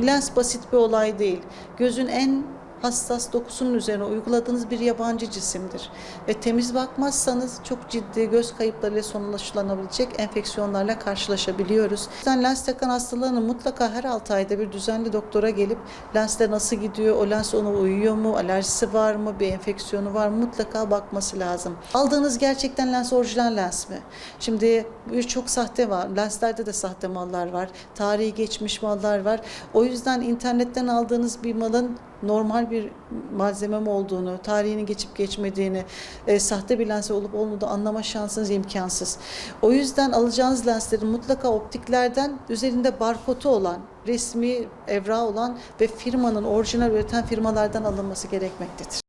Lens basit bir olay değil. Gözün en hassas dokusunun üzerine uyguladığınız bir yabancı cisimdir. Ve temiz bakmazsanız çok ciddi göz kayıplarıyla sonuçlanabilecek enfeksiyonlarla karşılaşabiliyoruz. O yüzden lens takan hastalarının mutlaka her 6 ayda bir düzenli doktora gelip lensler nasıl gidiyor, o lens ona uyuyor mu, alerjisi var mı, bir enfeksiyonu var mı mutlaka bakması lazım. Aldığınız gerçekten lens orijinal lens mi? Şimdi birçok sahte var. Lenslerde de sahte mallar var. Tarihi geçmiş mallar var. O yüzden internetten aldığınız bir malın normal malzeme mi olduğunu, tarihini geçip geçmediğini, e, sahte bir lens olup olmadığı anlama şansınız imkansız. O yüzden alacağınız lenslerin mutlaka optiklerden üzerinde barkodu olan, resmi evra olan ve firmanın orijinal üreten firmalardan alınması gerekmektedir.